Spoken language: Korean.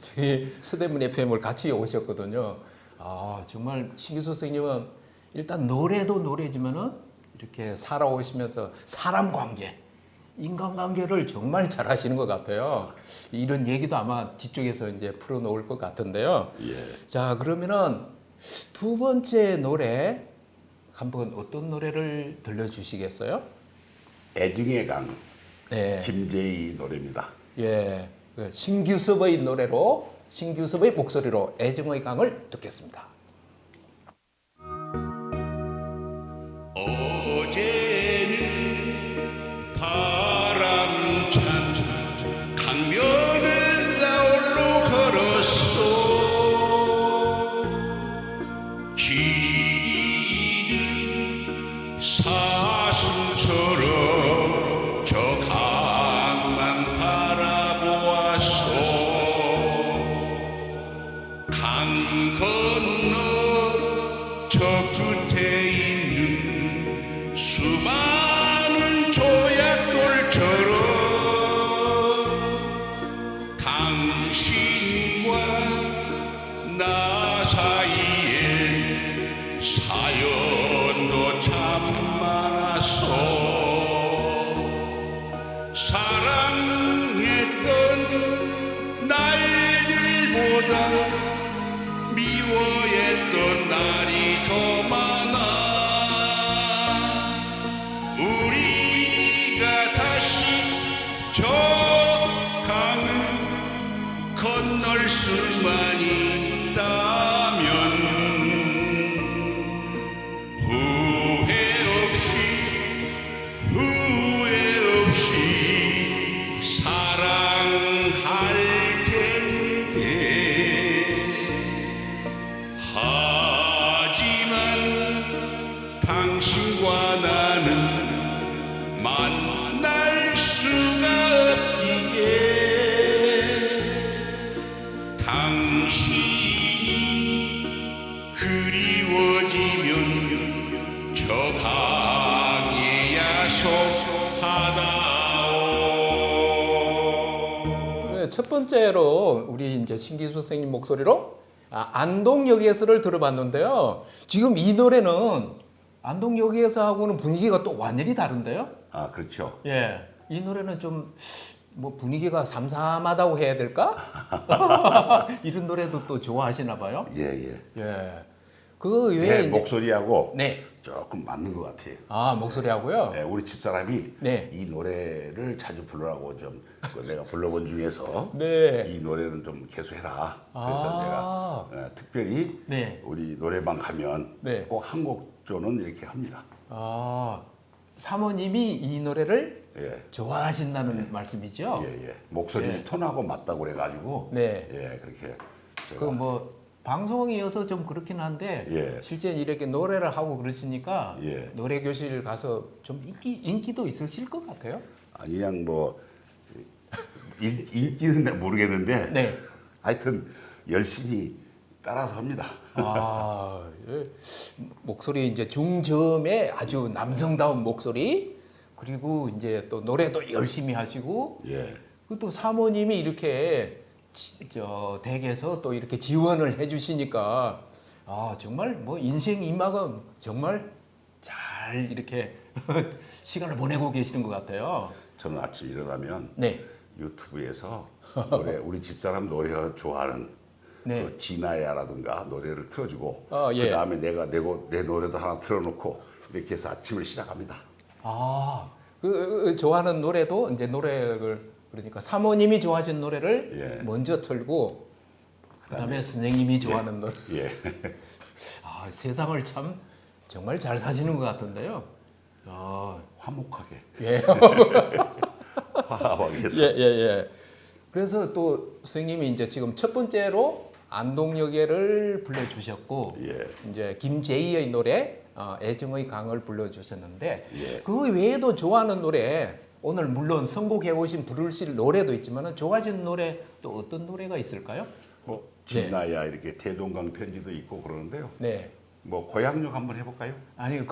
저희 서대문 FM을 같이 오셨거든요. 아 정말 신규 선생님은 일단 노래도 노래지만은 이렇게 살아오시면서 사람 관계, 인간관계를 정말 잘 하시는 것 같아요. 이런 얘기도 아마 뒤쪽에서 이제 풀어놓을 것 같은데요. 예. 자 그러면은 두 번째 노래 한번 어떤 노래를 들려주시겠어요? 애증의 강 네. 김재희 노래입니다. 예, 그 신규섭의 노래로 신규섭의 목소리로 애정의 강을 듣겠습니다. 어 보다 미워했던 날이 더 많아 우리가 다시 저 강을 건널 수만 있 만날 수가 없기에 당신이 그리워지면 저 강에야 속하다오 네, 첫 번째로 우리 이제 신기수 선생님 목소리로 아, 안동역에서를 들어봤는데요. 지금 이 노래는 안동역에서 하고는 분위기가 또 완전히 다른데요. 아 그렇죠. 예, 이 노래는 좀 뭐 분위기가 삼삼하다고 해야 될까? 이런 노래도 또 좋아하시나 봐요. 예 예. 예, 그제 외에 이제 목소리하고 네, 조금 맞는 것 같아요. 아 목소리하고요. 네, 우리 집사람이 네. 이 노래를 자주 불러라고 좀그 내가 불러본 중에서 네, 이 노래는 좀 계속 해라. 그래서 아. 제가 어, 특별히 네, 우리 노래방 가면 네. 꼭 한 곡 조는 이렇게 합니다. 아 사모님이 이 노래를 예. 좋아하신다는 말씀이죠? 예, 예. 목소리 예. 톤하고 맞다고 그래가지고 네. 예, 그렇게 제가 그 뭐 방송이어서 좀 그렇긴 한데 예. 실제 이렇게 노래를 하고 그러시니까 예. 노래 교실 가서 좀 인기 인기도 있으실 것 같아요. 아니 그냥 뭐 인, 인기는 모르겠는데 네. 하여튼 열심히 따라서 합니다. 아 예. 목소리 이제 중저음의 아주 남성다운 목소리 그리고 이제 또 노래도 열심히 하시고 예. 그리고 또 사모님이 이렇게 지- 저 댁에서 또 이렇게 지원을 해주시니까 아 정말 뭐 인생 이막은 정말 잘 이렇게 시간을 보내고 계시는 것 같아요. 저는 아침 일어나면 네, 유튜브에서 노래 우리 집사람 노래 좋아하는 네. 그 진아야라든가 노래를 틀어주고 아, 예. 그 다음에 내가 내, 고- 내 노래도 하나 틀어놓고 이렇게 해서 아침을 시작합니다. 아, 그, 그 좋아하는 노래도 이제 노래를 그러니까 사모님이 좋아하시는 노래를 예. 먼저 틀고 그다음에 선생님이 좋아하는 노래. 예. 아, 세상을 참 정말 잘 사시는 것 같은데요. 아, 화목하게 예. 화합하게 예, 예, 예. 그래서 또 선생님이 이제 지금 첫 번째로 안동역에를 불러주셨고 예. 이제 김재희의 노래 어, 애정의 강을 불러주셨는데 예. 그 외에도 좋아하는 노래 오늘 물론 선곡해 오신 부르실 노래도 있지만 좋아하시는 노래 또 어떤 노래가 있을까요? 뭐 진아야 이렇게 대동강 편지도 있고 그러는데요. 네. 뭐 고향역 한번 해볼까요? 아니 그